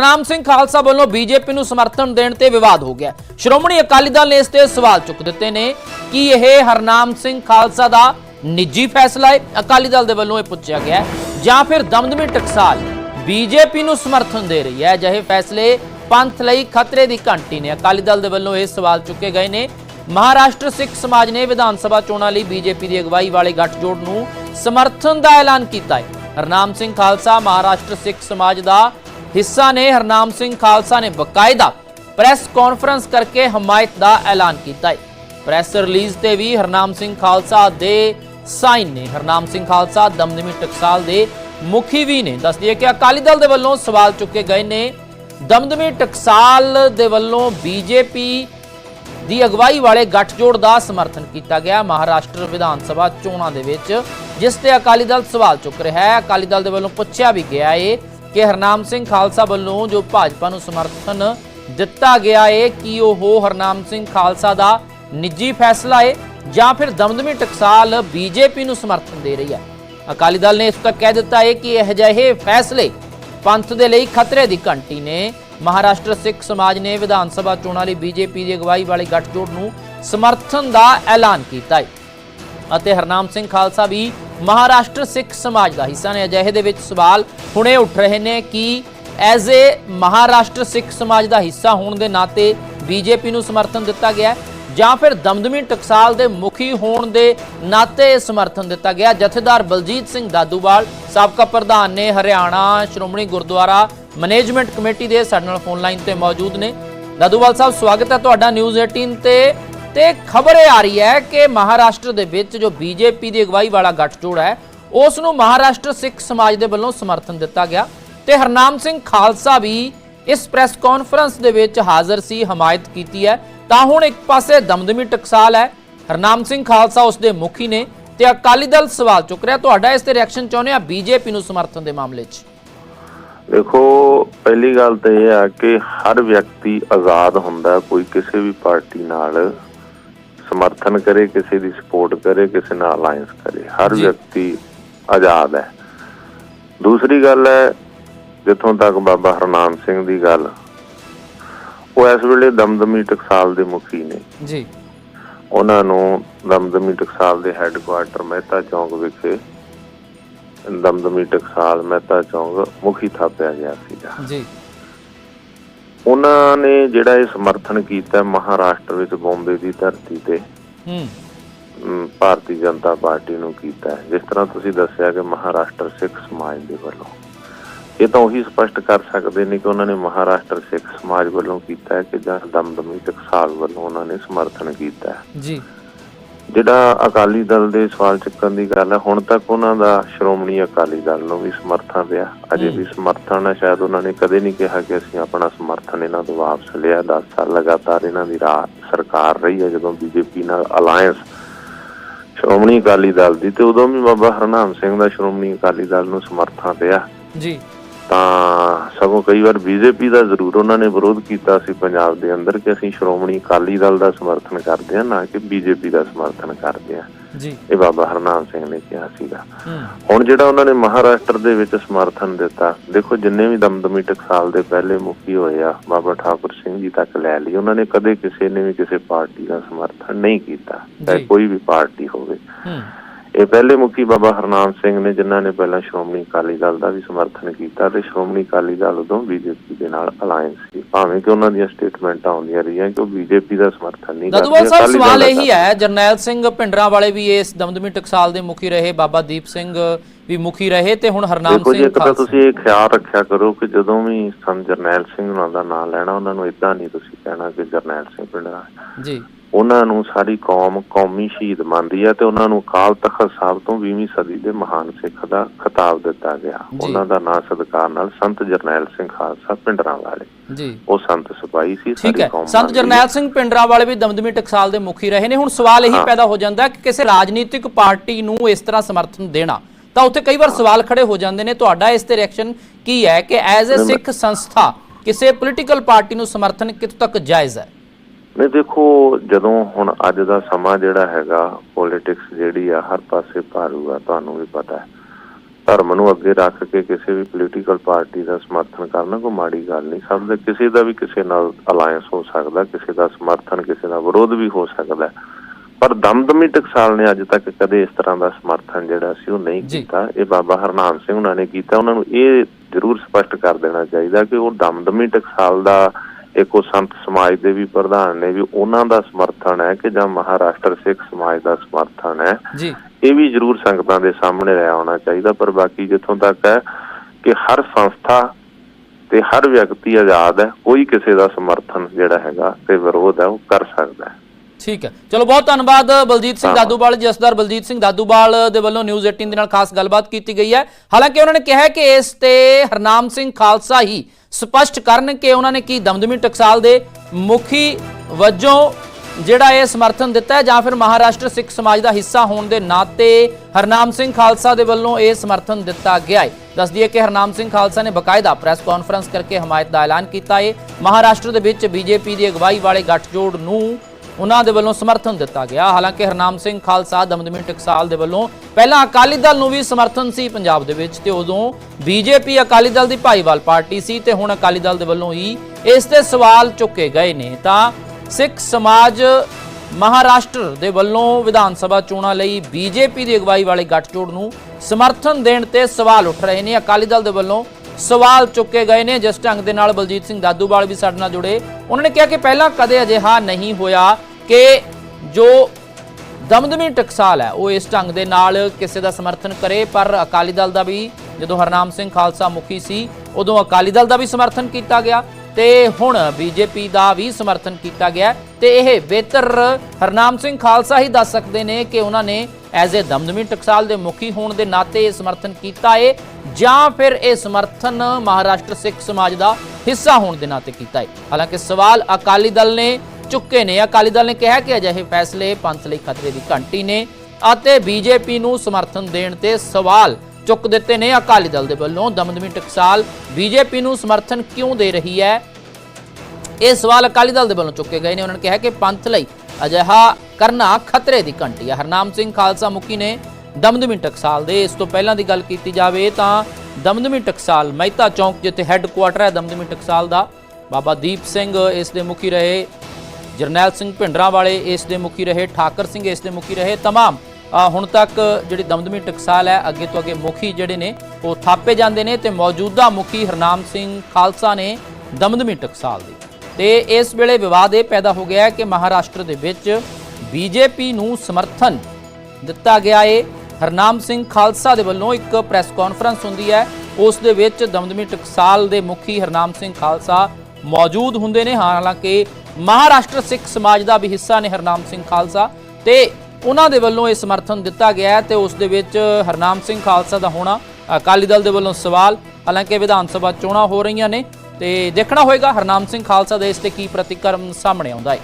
ਹਰਨਾਮ ਸਿੰਘ ਖਾਲਸਾ ਵੱਲੋਂ ਬੀਜੇਪੀ ਨੂੰ ਸਮਰਥਨ ਦੇਣ ਤੇ ਵਿਵਾਦ ਹੋ ਗਿਆ। ਸ਼੍ਰੋਮਣੀ ਅਕਾਲੀ ਦਲ ਨੇ ਇਸ ਤੇ ਸਵਾਲ ਚੁੱਕ ਦਿੱਤੇ ਨੇ ਕਿ ਇਹ ਹਰਨਾਮ ਸਿੰਘ ਖਾਲਸਾ ਦਾ ਨਿੱਜੀ ਫੈਸਲਾ ਹੈ, ਅਕਾਲੀ ਦਲ ਦੇ ਵੱਲੋਂ ਇਹ ਪੁੱਛਿਆ ਗਿਆ ਜਾਂ ਫਿਰ ਦਮਦਮੀ ਟਕਸਾਲ ਬੀਜੇਪੀ ਨੂੰ ਸਮਰਥਨ ਦੇ ਰਹੀ ਹੈ, ਅਜਿਹੇ ਫੈਸਲੇ ਪੰਥ ਲਈ ਖਤਰੇ ਦੀ ਘੰਟੀ ਨੇ। ਅਕਾਲੀ ਦਲ ਦੇ ਵੱਲੋਂ ਇਹ ਸਵਾਲ ਚੁੱਕੇ ਗਏ ਨੇ। ਮਹਾਰਾਸ਼ਟਰ ਸਿੱਖ ਸਮਾਜ ਨੇ ਵਿਧਾਨ ਸਭਾ ਚੋਣਾਂ ਲਈ ਬੀਜੇਪੀ ਦੀ ਅਗਵਾਈ ਵਾਲੇ ਗੱਠਜੋੜ ਨੂੰ ਸਮਰਥਨ ਦਾ ਐਲਾਨ ਕੀਤਾ ਹੈ। ਹਰਨਾਮ ਸਿੰਘ ਖਾਲਸਾ ਮਹਾਰਾਸ਼ਟਰ ਸਿੱਖ ਸਮਾਜ ਦਾ ਹਿੱਸਾ ਨੇ ਹਰਨਾਮ ਸਿੰਘ ਖਾਲਸਾ ਨੇ ਬਕਾਇਦਾ ਪ੍ਰੈਸ ਕਾਨਫਰੰਸ ਕਰਕੇ ਹਮਾਇਤ ਦਾ ਐਲਾਨ ਕੀਤਾ ਹੈ। ਪ੍ਰੈਸ ਰਿਲੀਜ਼ ਤੇ ਵੀ ਹਰਨਾਮ ਸਿੰਘ ਖਾਲਸਾ ਦੇ ਸਾਈਨ ਨੇ। ਹਰਨਾਮ ਸਿੰਘ ਖਾਲਸਾ ਦਮਦਮੀ ਟਕਸਾਲ ਦੇ ਮੁਖੀ ਵੀ ਨੇ। ਦੱਸ ਦਈਏ ਕਿ ਅਕਾਲੀ ਦਲ ਦੇ ਵੱਲੋਂ ਸਵਾਲ ਚੁੱਕੇ ਗਏ ਨੇ। ਦਮਦਮੀ ਟਕਸਾਲ ਦੇ ਵੱਲੋਂ ਬੀਜੇਪੀ ਦੀ ਅਗਵਾਈ ਵਾਲੇ ਗੱਠਜੋੜ ਦਾ ਸਮਰਥਨ ਕੀਤਾ ਗਿਆ। ਮਹਾਰਾਸ਼ਟਰ ਵਿਧਾਨ ਸਭਾ ਚੋਣਾਂ ਦੇ ਵਿੱਚ, ਜਿਸ ਤੇ ਅਕਾਲੀ ਦਲ ਸਵਾਲ ਚੁੱਕ ਰਿਹਾ ਹੈ। ਅਕਾਲੀ ਦਲ ਦੇ ਵੱਲੋਂ ਪੁੱਛਿਆ ਵੀ ਗਿਆ ਏ ਕਿ ਹਰਨਾਮ ਸਿੰਘ ਖਾਲਸਾ ਵੱਲੋਂ ਜੋ ਭਾਜਪਾ ਨੂੰ ਸਮਰਥਨ ਦਿੱਤਾ ਗਿਆ ਹੈ ਕਿ ਉਹ ਹਰਨਾਮ ਸਿੰਘ ਖਾਲਸਾ ਦਾ ਨਿੱਜੀ ਫੈਸਲਾ ਏ ਜਾਂ ਫਿਰ ਦਮਦਮੀ ਟਕਸਾਲ ਬੀਜੇਪੀ ਨੂੰ ਸਮਰਥਨ ਦੇ ਰਹੀ ਹੈ? ਅਕਾਲੀ ਦਲ ਨੇ ਇਸ ਤੱਕ ਕਹਿ ਦਿੱਤਾ ਹੈ ਕਿ ਇਹ ਜਿਹੇ ਫੈਸਲੇ ਪੰਥ ਦੇ ਲਈ ਖਤਰੇ ਦੀ ਘੰਟੀ ਨੇ। ਮਹਾਰਾਸ਼ਟਰ ਸਿੱਖ ਸਮਾਜ ਨੇ ਵਿਧਾਨ ਸਭਾ ਚੋਣਾਂ ਲਈ ਬੀਜੇਪੀ ਦੀ ਅਗਵਾਈ ਵਾਲੇ ਗੱਠਜੋੜ ਨੂੰ ਸਮਰਥਨ ਦਾ ਐਲਾਨ ਕੀਤਾ ਹੈ ਅਤੇ ਹਰਨਾਮ ਸਿੰਘ ਖਾਲਸਾ ਵੀ ਮਹਾਰਾਸ਼ਟਰ ਸਿੱਖ ਸਮਾਜ ਦਾ ਹਿੱਸਾ ਨੇ। ਅਜਿਹੇ ਦੇ ਵਿੱਚ ਸਵਾਲ ਹੁਣੇ ਉੱਠ ਰਹੇ ਨੇ ਕਿ ਐਜ਼ ਏ ਮਹਾਰਾਸ਼ਟਰ ਸਿੱਖ ਸਮਾਜ ਦਾ ਹਿੱਸਾ ਹੋਣ ਦੇ ਨਾਤੇ ਬੀਜੇਪੀ ਨੂੰ ਸਮਰਥਨ ਦਿੱਤਾ ਗਿਆ ਜਾਂ ਫਿਰ ਦਮਦਮੀ ਟਕਸਾਲ ਦੇ ਮੁਖੀ ਹੋਣ ਦੇ ਨਾਤੇ ਸਮਰਥਨ ਦਿੱਤਾ ਗਿਆ ਜਥੇਦਾਰ ਬਲਜੀਤ ਸਿੰਘ ਦਾਦੂਵਾਲ, ਸਾਬਕਾ ਪ੍ਰਧਾਨ ਨੇ ਹਰਿਆਣਾ, ਸ਼੍ਰੋਮਣੀ ਗੁਰਦੁਆਰਾ ਮੈਨੇਜਮੈਂਟ ਕਮੇਟੀ ਦੇ ਸਾਡੇ ਨਾਲ ਫੋਨ ਲਾਈਨ ਤੇ ਮੌਜੂਦ ਨੇ। ਦਾਦੂਵਾਲ ਸਾਹਿਬ, ਸਵਾਗਤ ਹੈ ਤੁਹਾਡਾ। ਨਿਊਜ਼ 18 ਤੇ ਤੇ ਖਬਰ ਇਹ ਆ ਰਹੀ ਹੈ ਕਿ ਮਹਾਰਾਸ਼ਟਰ ਦੇ ਵਿੱਚ ਜੋ ਬੀਜੇਪੀ ਦੀ ਅਗਵਾਈ ਵਾਲਾ ਗੱਠਜੋੜ ਹੈ, ਉਸ ਨੂੰ ਮਹਾਰਾਸ਼ਟਰ ਸਿੱਖ ਸਮਾਜ ਦੇ ਵੱਲੋਂ ਸਮਰਥਨ ਦਿੱਤਾ ਗਿਆ। ਤੇ ਹਰਨਾਮ ਸਿੰਘ ਖਾਲਸਾ ਵੀ ਇਸ ਪ੍ਰੈਸ ਕਾਨਫਰੰਸ ਦੇ ਵਿੱਚ ਹਾਜ਼ਰ ਸੀ, ਹਮਾਇਤ ਕੀਤੀ ਹੈ। ਤਾਂ ਹੁਣ ਇੱਕ ਪਾਸੇ ਦਮਦਮੀ ਟਕਸਾਲ ਹੈ, ਹਰਨਾਮ ਸਿੰਘ ਖਾਲਸਾ ਉਸ ਦੇ ਮੁਖੀ ਨੇ ਤੇ ਅਕਾਲੀ ਦਲ ਸਵਾਲ ਚੁੱਕ ਰਿਹਾ। ਤੁਹਾਡਾ ਇਸ ਤੇ ਰਿਐਕਸ਼ਨ ਚਾਹੁੰਦੇ ਆ ਬੀਜੇਪੀ ਨੂੰ ਸਮਰਥਨ ਦੇ ਮਾਮਲੇ 'ਚ? ਦੇਖੋ, ਪਹਿਲੀ ਗੱਲ ਤਾਂ ਇਹ ਆ ਕਿ ਹਰ ਵਿਅਕਤੀ ਆਜ਼ਾਦ ਹੁੰਦਾ, ਕੋਈ ਕਿਸੇ ਵੀ ਪਾਰਟੀ ਨਾਲ ਸਮਰਥਨ ਕਰੇ ਕਿਸੇ ਦੀ ਸਪੋਰਟ ਕਰੇ ਕਿਸੇ ਨਾਲ ਅਲਾਈਅੰਸ ਕਰੇ। ਹਰ। ਵਿਅਕਤੀ ਆਜ਼ਾਦ ਹੈ। ਦੂਸਰੀ ਗੱਲ ਹੈ ਜਿੱਥੋਂ ਤੱਕ ਬਾਬਾ ਹਰਨਾਮ ਸਿੰਘ ਦੀ ਗੱਲ ਉਹ ਇਸ ਵੇਲੇ ਦਮਦਮੀ ਟਕਸਾਲ ਦੇ ਮੁਖੀ ਨੇ। ਜੀ। ਉਹਨਾਂ ਨੂੰ ਦਮਦਮੀ ਟਕਸਾਲ ਦੇ ਹੈੱਡਕੁਆਰਟਰ ਮਹਿਤਾ ਚੌਂਕ ਵਿਖੇ ਦਮਦਮੀ ਟਕਸਾਲ ਮਹਿਤਾ ਚੌਂਕ ਮੁਖੀ ਥਾਪਿਆ ਗਿਆ ਸੀਗਾ। ਜੀ। ਉਹਨਾਂ ਨੇ ਜਿਹੜਾ ਇਹ ਸਮਰਥਨ ਕੀਤਾ ਮਹਾਰਾਸ਼ਟਰ ਵਿੱਚ ਬੰਬੇ ਦੀ ਧਰਤੀ ਤੇ ਹੂੰ। ਭਾਰਤੀ ਜਨਤਾ ਪਾਰਟੀ ਨੂੰ ਕੀਤਾ। ਜਿਸ ਤਰ੍ਹਾਂ ਤੁਸੀਂ ਦੱਸਿਆ ਕਿ ਮਹਾਰਾਸ਼ਟਰ ਸਿੱਖ ਸਮਾਜ ਦੇ ਵੱਲੋਂ। ਇਹ ਤਾਂ ਉਹੀ ਸਪਸ਼ਟ ਕਰ ਸਕਦੇ ਨੇ ਕਿ ਉਹਨਾਂ ਨੇ ਮਹਾਰਾਸ਼ਟਰ ਸਿੱਖ ਸਮਾਜ ਵੱਲੋਂ ਕੀਤਾ ਹੈ ਕਿ ਜਾਂ ਦਮਦਮੀ ਟਕਸਾਲ ਵੱਲੋਂ ਉਹਨਾਂ ਨੇ ਸਮਰਥਨ ਕੀਤਾ ਹੈ। ਜੀ। ਜਿਹੜਾ ਅਕਾਲੀ ਦਲ ਦੇ ਸਵਾਲ ਚੱਕਣ ਦੀ ਗੱਲ ਹੈ ਹੁਣ ਤੱਕ ਉਹਨਾਂ ਦਾ ਸ਼੍ਰੋਮਣੀ ਅਕਾਲੀ ਦਲ ਨੂੰ ਵੀ ਸਮਰਥਨ ਰਿਹਾ। ਅਜੇ ਵੀ ਸਮਰਥਨ ਹੈ ਸ਼ਾਇਦ ਉਹਨਾਂ ਨੇ ਕਦੇ ਨਹੀਂ ਕਿਹਾ ਕਿ ਅਸੀਂ ਆਪਣਾ ਸਮਰਥਨ ਇਹਨਾਂ ਤੋਂ ਵਾਪਸ ਲਿਆ। 10 ਸਾਲ ਲਗਾਤਾਰ ਇਹਨਾਂ ਦੀ ਰਾਹ ਸਰਕਾਰ ਰਹੀ ਹੈ ਜਦੋਂ ਬੀਜੇਪੀ ਨਾਲ ਅਲਾਈਅੰਸ ਸ਼੍ਰੋਮਣੀ ਅਕਾਲੀ ਦਲ ਦੀ ਤੇ ਉਦੋਂ ਵੀ ਬਾਬਾ ਹਰਨਾਮ ਸਿੰਘ ਦਾ ਸ਼੍ਰੋਮਣੀ ਅਕਾਲੀ ਦਲ ਨੂੰ ਸਮਰਥਨ ਰਿਹਾ। ਜੀ। ਤਾਂ ਸਗੋਂ ਕਈ ਵਾਰ ਬੀਜੇਪੀ ਦਾ ਜ਼ਰੂਰ ਉਹਨਾਂ ਨੇ ਵਿਰੋਧ ਕੀਤਾ ਸੀ ਪੰਜਾਬ ਦੇ ਅੰਦਰ ਕਿ ਅਸੀਂ ਸ਼੍ਰੋਮਣੀ ਅਕਾਲੀ ਦਲ ਦਾ ਸਮਰਥਨ ਕਰਦੇ ਹਾਂ ਨਾ ਕਿ ਬੀਜੇਪੀ ਦਾ ਸਮਰਥਨ ਕਰਦੇ ਹਾਂ। ਜੀ। ਇਹ ਬਾਬਾ ਹਰਨਾਮ ਸਿੰਘ ਨੇ ਕਿਹਾ ਸੀਗਾ। ਹੁਣ ਜਿਹੜਾ ਉਹਨਾਂ ਨੇ ਮਹਾਰਾਸ਼ਟਰ ਦੇ ਵਿੱਚ ਸਮਰਥਨ ਦਿੱਤਾ ਦੇਖੋ ਜਿੰਨੇ ਵੀ ਦਮਦਮੀ ਟਕਸਾਲ ਦੇ ਪਹਿਲੇ ਮੁਖੀ ਹੋਏ ਆ ਬਾਬਾ ਠਾਕੁਰ ਸਿੰਘ ਜੀ ਤੱਕ ਲੈ ਲਈ ਉਹਨਾਂ ਨੇ ਕਦੇ ਕਿਸੇ ਨੇ ਵੀ ਕਿਸੇ ਪਾਰਟੀ ਦਾ ਸਮਰਥਨ ਨਹੀਂ ਕੀਤਾ ਚਾਹੇ। ਕੋਈ ਵੀ ਪਾਰਟੀ ਹੋਵੇ। ਹੂੰ। ਇਹ ਪਹਿਲੇ ਮੁਖੀ ਬਾਬਾ ਹਰਨਾਮ ਸਿੰਘ ਨੇ ਜਿਨ੍ਹਾਂ ਨੇ ਪਹਿਲਾਂ ਸ਼੍ਰੋਮਣੀ ਅਕਾਲੀ ਦਲ ਦਾ ਵੀ ਸਮਰਥਨ ਕੀਤਾ ਤੇ ਸ਼੍ਰੋਮਣੀ ਅਕਾਲੀ ਦਲ ਉਦੋਂ ਬੀਜੇਪੀ ਦੇ ਨਾਲ ਅਲਾਈਅੰਸ ਸੀ। ਭਾਵੇਂ ਕਿ ਉਹਨਾਂ ਦੀਆਂ ਸਟੇਟਮੈਂਟਾਂ ਆਉਂਦੀਆਂ ਰਹੀਆਂ ਕਿ ਉਹ ਬੀਜੇਪੀ ਦਾ ਸਮਰਥਨ ਨਹੀਂ ਕਰਦੇ ਦਦੂਵਾਲ ਸਾਹਿਬ ਸਵਾਲ ਇਹੀ ਹੈ ਜਰਨੈਲ ਸਿੰਘ ਪਿੰਡਰਾਂ ਵਾਲੇ ਵੀ ਇਸ ਦਮਦਮੀ ਟਕਸਾਲ ਦੇ ਮੁਖੀ ਰਹੇ ਬਾਬਾ ਦੀਪ ਸਿੰਘ ਵੀ ਮੁਖੀ ਰਹੇ ਤੇ ਹੁਣ ਹਰਨਾਮ ਦੇਖੋ ਜੀ ਸਿੰਘ ਖਾਲਸਾ। ਤੁਸੀਂ ਇਹ ਖਿਆਲ ਰੱਖਿਆ ਕਰੋ ਕਿ ਜਦੋਂ ਵੀ ਸੰਤ ਜਰਨੈਲ ਸਿੰਘ ਉਹਨਾਂ ਦਾ ਨਾਮ ਲੈਣਾ ਉਹਨਾਂ ਨੂੰ ਇਦਾਂ ਨਹੀਂ ਤੁਸੀਂ ਕਹਿਣਾ ਕਿ ਜਰਨੈਲ ਸਿੰਘ ਪਿੰਡਰਾ ਜੀ। ਉਹਨਾਂ ਨੂੰ ਸਾਰੀ ਕੌਮ ਕੌਮੀ ਸ਼ਹੀਦ ਮੰਨਦੀ ਹੈ ਤੇ ਉਹਨਾਂ ਨੂੰ ਅਕਾਲ ਤਖਤ ਸਾਹਿਬ ਤੋਂ 20ਵੀਂ ਸਦੀ ਦੇ ਮਹਾਨ ਸਿੱਖ ਦਾ ਖਿਤਾਬ ਦਿੱਤਾ ਗਿਆ। ਉਹਨਾਂ ਦਾ ਨਾਂ ਸਦਕਾਰ ਨਾਲ ਸੰਤ ਜਰਨੈਲ ਸਿੰਘ ਖਾਲਸਾ ਪਿੰਡਰਾਂ ਵਾਲੇ। ਜੀ। ਉਹ ਸੰਤ ਸਿਪਾਹੀ ਸੀ ਸਾਰੀ ਕੌਮ ਸੰਤ। ਜਰਨੈਲ ਸਿੰਘ ਪਿੰਡਰਾਂ ਵਾਲੇ ਵੀ ਦਮਦਮੀ ਟਕਸਾਲ ਦੇ ਮੁਖੀ ਰਹੇ ਨੇ। ਹੁਣ ਸਵਾਲ ਇਹੀ। ਪੈਦਾ ਹੋ ਜਾਂਦਾ ਕਿ ਕਿਸੇ ਰਾਜਨੀਤਿਕ ਪਾਰਟੀ ਨੂੰ ਇਸ ਤਰ੍ਹਾਂ ਸਮਰਥਨ ਦੇਣਾ ਤਾਂ ਉੱਥੇ ਕਈ ਵਾਰ ਸਵਾਲ ਖੜੇ ਹੋ ਜਾਂਦੇ ਨੇ। ਤੁਹਾਡਾ ਇਸ ਤੇ ਰਿਐਕਸ਼ਨ ਕੀ ਹੈ ਕਿ ਐਜ਼ ਅ ਸਿੱਖ ਸੰਸਥਾ ਕਿਸੇ ਪੋਲੀਟੀਕਲ ਪਾਰਟੀ ਨੂੰ ਸਮਰਥਨ ਕਿੱਥੋਂ ਤੱਕ ਜਾਇਜ਼ ਹੈ? ਨਹੀਂ ਦੇਖੋ ਜਦੋਂ ਹੁਣ ਅੱਜ ਦਾ ਸਮਾਂ ਜਿਹੜਾ ਹੈਗਾ ਪੋਲਿਟਿਕਸ ਜਿਹੜੀ ਆ ਹਰ ਪਾਸੇ ਭਾਰੂ ਆ ਤੁਹਾਨੂੰ ਵੀ ਪਤਾ ਹੈ ਧਰਮ ਨੂੰ ਅੱਗੇ ਰੱਖ ਕੇ ਕਿਸੇ ਵੀ ਪੋਲੀਟੀਕਲ ਪਾਰਟੀ ਦਾ ਸਮਰਥਨ ਕਰਨਾ ਕੋਈ ਮਾੜੀ ਗੱਲ ਨਹੀਂ ਸਭ ਦੇ ਕਿਸੇ ਦਾ ਵੀ ਕਿਸੇ ਨਾਲ ਅਲਾਈਅੰਸ ਹੋ ਸਕਦਾ ਕਿਸੇ ਦਾ ਸਮਰਥਨ ਕਿਸੇ ਦਾ ਵਿਰੋਧ ਵੀ ਹੋ ਸਕਦਾ। ਪਰ ਦਮਦਮੀ ਟਕਸਾਲ ਨੇ ਅੱਜ ਤੱਕ ਕਦੇ ਇਸ ਤਰ੍ਹਾਂ ਦਾ ਸਮਰਥਨ ਜਿਹੜਾ ਸੀ ਉਹ ਨਹੀਂ। ਕੀਤਾ ਇਹ ਬਾਬਾ ਹਰਨਾਮ ਸਿੰਘ ਉਹਨਾਂ ਨੇ ਕੀਤਾ ਉਹਨਾਂ ਨੂੰ ਇਹ ਜ਼ਰੂਰ ਸਪਸ਼ਟ ਕਰ ਦੇਣਾ ਚਾਹੀਦਾ ਕਿ ਉਹ ਦਮਦਮੀ ਟਕਸਾਲ ਦਾ ਇੱਕ ਸੰਤ ਸਮਾਜ ਦੇ ਵੀ ਪ੍ਰਧਾਨ ਨੇ ਵੀ ਉਹਨਾਂ ਦਾ ਸਮਰਥਨ ਹੈ ਕਿ ਜਾਂ ਮਹਾਰਾਸ਼ਟਰ ਸਿੱਖ ਸਮਾਜ ਦਾ ਸਮਰਥਨ ਹੈ। ਜੀ। ਇਹ ਵੀ ਜ਼ਰੂਰ ਸੰਗਤਾਂ ਦੇ ਸਾਹਮਣੇ ਰਹਿ ਆਉਣਾ ਚਾਹੀਦਾ ਪਰ ਬਾਕੀ ਜਿੱਥੋਂ ਤੱਕ ਹੈ ਕਿ ਹਰ ਸੰਸਥਾ ਤੇ ਹਰ ਵਿਅਕਤੀ ਆਜ਼ਾਦ ਹੈ ਕੋਈ ਕਿਸੇ ਦਾ ਸਮਰਥਨ ਜਿਹੜਾ ਹੈਗਾ ਤੇ ਵਿਰੋਧ ਹੈ ਉਹ ਕਰ ਸਕਦਾ ਹੈ। ਠੀਕ ਹੈ। ਚਲੋ ਬਹੁਤ ਧੰਨਵਾਦ ਬਲਜੀਤ ਸਿੰਘ ਦਾਦੂਵਾਲ ਜਸਦਾਰ ਬਲਜੀਤ ਸਿੰਘ ਦਾਦੂਵਾਲ ਦੇ ਵੱਲੋਂ ਨਿਊਜ਼ 18 ਦੇ ਨਾਲ ਖਾਸ ਗੱਲਬਾਤ ਕੀਤੀ ਗਈ ਹੈ। ਹਾਲਾਂਕਿ ਉਹਨਾਂ ਨੇ ਕਿਹਾ ਕਿ ਇਸ ਤੇ ਹਰਨਾਮ ਸਿੰਘ ਖਾਲਸਾ ਹੀ ਸਪਸ਼ਟ ਕਰਨ ਕਿ ਉਹਨਾਂ ਨੇ ਕੀ ਦਮਦਮੀ ਟਕਸਾਲ ਦੇ ਮੁਖੀ ਵਜੋਂ ਜਿਹੜਾ ਇਹ ਸਮਰਥਨ ਦਿੱਤਾ ਹੈ ਜਾਂ ਫਿਰ ਮਹਾਰਾਸ਼ਟਰ ਸਿੱਖ ਸਮਾਜ ਦਾ ਹਿੱਸਾ ਹੋਣ ਦੇ ਨਾਤੇ ਹਰਨਾਮ ਸਿੰਘ ਖਾਲਸਾ ਦੇ ਵੱਲੋਂ ਇਹ ਸਮਰਥਨ ਦਿੱਤਾ ਗਿਆ ਹੈ। ਦੱਸ ਦਈਏ ਕਿ ਹਰਨਾਮ ਸਿੰਘ ਖਾਲਸਾ ਨੇ ਬਕਾਇਦਾ ਪ੍ਰੈਸ ਕਾਨਫਰੰਸ ਕਰਕੇ ਹਮਾਇਤ ਦਾ ਐਲਾਨ ਕੀਤਾ ਹੈ। ਮਹਾਰਾਸ਼ਟਰ ਦੇ ਵਿੱਚ ਬੀਜੇਪੀ ਦੀ ਅਗਵਾਈ ਵਾਲੇ ਗੱਠਜੋੜ ਨੂੰ ਉਹਨਾਂ ਦੇ ਵੱਲੋਂ ਸਮਰਥਨ ਦਿੱਤਾ ਗਿਆ। ਹਾਲਾਂਕਿ ਹਰਨਾਮ ਸਿੰਘ ਖਾਲਸਾ ਦਮਦਮੀ ਟਕਸਾਲ ਦੇ ਵੱਲੋਂ ਪਹਿਲਾਂ ਅਕਾਲੀ ਦਲ ਨੂੰ ਵੀ ਸਮਰਥਨ ਸੀ ਪੰਜਾਬ ਦੇ ਵਿੱਚ ਤੇ ਉਦੋਂ ਬੀਜੇਪੀ ਅਕਾਲੀ ਦਲ ਦੀ ਭਾਈਵਾਲ ਪਾਰਟੀ ਸੀ ਤੇ ਹੁਣ ਅਕਾਲੀ ਦਲ ਦੇ ਵੱਲੋਂ ਹੀ ਇਸ ਤੇ ਸਵਾਲ ਚੁੱਕੇ ਗਏ ਨੇ। ਤਾਂ ਸਿੱਖ ਸਮਾਜ ਮਹਾਰਾਸ਼ਟਰ ਦੇ ਵੱਲੋਂ ਵਿਧਾਨ ਸਭਾ ਚੋਣਾਂ ਲਈ ਬੀਜੇਪੀ ਦੀ ਅਗਵਾਈ ਵਾਲੇ ਗੱਠਜੋੜ ਨੂੰ ਸਮਰਥਨ ਦੇਣ ਤੇ ਸਵਾਲ ਉੱਠ ਰਹੇ ਨੇ। ਅਕਾਲੀ ਦਲ ਦੇ ਵੱਲੋਂ ਸਵਾਲ ਚੁੱਕੇ ਗਏ ਨੇ। ਜਿਸ ਢੰਗ ਦੇ ਨਾਲ ਬਲਜੀਤ ਸਿੰਘ ਦਾਦੂਵਾਲ ਵੀ ਸਾਡੇ ਨਾਲ ਜੁੜੇ। ਉਹਨਾਂ ਨੇ ਕਿਹਾ ਕਿ ਪਹਿਲਾਂ ਕਦੇ ਅਜਿਹਾ ਨਹੀਂ ਹੋਇਆ। ਕਿ ਜੋ ਦਮਦਮੀ ਟਕਸਾਲ ਹੈ, ਉਹ ਇਸ ਢੰਗ ਦੇ ਨਾਲ ਕਿਸੇ ਦਾ ਸਮਰਥਨ ਕਰੇ, ਪਰ ਅਕਾਲੀ ਦਲ ਦਾ ਵੀ ਜਦੋਂ ਹਰਨਾਮ ਸਿੰਘ ਖਾਲਸਾ ਮੁਖੀ ਸੀ, ਉਦੋਂ ਅਕਾਲੀ ਦਲ ਦਾ ਵੀ ਸਮਰਥਨ ਕੀਤਾ ਗਿਆ ਤੇ ਹੁਣ ਬੀਜੇਪੀ ਦਾ ਵੀ ਸਮਰਥਨ ਕੀਤਾ ਗਿਆ ਤੇ ਇਹ ਬਿਹਤਰ ਹਰਨਾਮ ਸਿੰਘ ਖਾਲਸਾ ਹੀ ਦੱਸ ਸਕਦੇ ਨੇ ਕਿ ਉਹਨਾਂ ਨੇ ਐਜ਼ ਅ ਦਮਦਮੀ ਟਕਸਾਲ ਦੇ ਮੁਖੀ ਹੋਣ ਦੇ ਨਾਤੇ ਇਹ ਸਮਰਥਨ ਕੀਤਾ ਏ, ਜਾਂ ਫਿਰ ਇਹ ਸਮਰਥਨ ਮਹਾਰਾਸ਼ਟਰ ਸਿੱਖ ਸਮਾਜ ਦਾ ਹਿੱਸਾ ਹੋਣ ਦੇ ਨਾਤੇ ਕੀਤਾ ਏ। ਹਾਲਾਂਕਿ ਸਵਾਲ ਅਕਾਲੀ ਦਲ ਨੇ ਚੁੱਕੇ ਨੇ। ਅਕਾਲੀ ਦਲ ਨੇ ਕਿਹਾ ਕਿ ਅਜਿਹੇ ਫੈਸਲੇ ਪੰਥ ਲਈ ਖਤਰੇ ਦੀ ਘੰਟੀ ਨੇ ਅਤੇ ਬੀਜੇਪੀ ਨੂੰ ਸਮਰਥਨ ਦੇਣ ਤੇ ਸਵਾਲ ਚੁੱਕ ਦਿੱਤੇ ਨੇ ਅਕਾਲੀ ਦਲ ਦੇ ਵੱਲੋਂ। ਦਮਦਮੀ ਟਕਸਾਲ, ਬੀਜੇਪੀ ਨੂੰ ਸਮਰਥਨ ਕਿਉਂ ਦੇ ਰਹੀ ਹੈ? ਇਹ ਸਵਾਲ ਅਕਾਲੀ ਦਲ ਦੇ ਵੱਲੋਂ ਚੁੱਕੇ ਗਏ ਨੇ। ਉਹਨਾਂ ਨੇ ਕਿਹਾ ਕਿ ਪੰਥ ਲਈ ਅਜਿਹਾ ਕਰਨਾ ਖਤਰੇ ਦੀ ਘੰਟੀ ਹੈ। ਹਰਨਾਮ ਸਿੰਘ ਖਾਲਸਾ ਮੁਖੀ ਨੇ ਦਮਦਮੀ ਟਕਸਾਲ ਦੇ। ਇਸ ਤੋਂ ਪਹਿਲਾਂ ਦੀ ਗੱਲ ਕੀਤੀ ਜਾਵੇ ਤਾਂ ਦਮਦਮੀ ਟਕਸਾਲ ਮਹਿਤਾ ਚੌਂਕ, ਜਿੱਥੇ ਹੈੱਡਕੁਆਟਰ ਹੈ, ਦਮਦਮੀ ਟਕਸਾਲ ਦਾ ਬਾਬਾ ਦੀਪ ਸਿੰਘ ਇਸ ਦੇ ਮੁਖੀ ਰਹੇ। ਜਰਨੈਲ ਸਿੰਘ ਭਿੰਡਰਾਂ ਵਾਲੇ ਇਸ ਦੇ ਮੁਖੀ ਰਹੇ ਠਾਕਰ ਸਿੰਘ ਇਸ ਦੇ ਮੁਖੀ ਰਹੇ तमाम ਅ, ਹੁਣ ਤੱਕ ਜਿਹੜੀ ਦਮਦਮੀ ਟਕਸਾਲ ਹੈ ਅੱਗੇ ਤੋਂ ਅੱਗੇ ਮੁਖੀ ਜਿਹੜੇ ਨੇ ਉਹ ਥਾਪੇ ਜਾਂਦੇ ਨੇ ਤੇ ਮੌਜੂਦਾ ਮੁਖੀ ਹਰਨਾਮ ਸਿੰਘ ਖਾਲਸਾ ਨੇ ਦਮਦਮੀ ਟਕਸਾਲ ਦੀ ਤੇ ਇਸ ਵੇਲੇ ਵਿਵਾਦ ਇਹ ਪੈਦਾ ਹੋ ਗਿਆ ਹੈ ਕਿ ਮਹਾਰਾਸ਼ਟਰ ਦੇ ਵਿੱਚ ਬੀਜੇਪੀ ਨੂੰ ਸਮਰਥਨ ਦਿੱਤਾ ਗਿਆ ਏ ਹਰਨਾਮ ਸਿੰਘ ਖਾਲਸਾ ਦੇ ਵੱਲੋਂ ਇੱਕ ਪ੍ਰੈਸ ਕਾਨਫਰੰਸ ਹੁੰਦੀ ਹੈ ਉਸ ਦੇ ਵਿੱਚ ਦਮਦਮੀ ਟਕਸਾਲ ਦੇ ਮੁਖੀ ਹਰਨਾਮ ਸਿੰਘ ਖਾਲਸਾ ਮੌਜੂਦ ਹੁੰਦੇ ਨੇ ਹਾਲਾਂਕਿ ਮਹਾਰਾਸ਼ਟਰ ਸਿੱਖ ਸਮਾਜ ਦਾ ਵੀ ਹਿੱਸਾ ਨੇ ਹਰਨਾਮ ਸਿੰਘ ਖਾਲਸਾ ਤੇ ਉਹਨਾਂ ਦੇ ਵੱਲੋਂ ਇਹ ਸਮਰਥਨ ਦਿੱਤਾ ਗਿਆ ਹੈ ਤੇ ਉਸ ਦੇ ਵਿੱਚ ਹਰਨਾਮ ਸਿੰਘ ਖਾਲਸਾ ਦਾ ਹੋਣਾ ਅਕਾਲੀ ਦਲ ਦੇ ਵੱਲੋਂ ਸਵਾਲ, ਹਾਲਾਂਕਿ ਵਿਧਾਨ ਸਭਾ ਚੋਣਾਂ ਹੋ ਰਹੀਆਂ ਨੇ ਤੇ ਦੇਖਣਾ ਹੋਏਗਾ ਹਰਨਾਮ ਸਿੰਘ ਖਾਲਸਾ ਦੇ ਇਸ ਤੇ ਕੀ ਪ੍ਰਤੀਕਰਮ ਸਾਹਮਣੇ ਆਉਂਦਾ ਹੈ।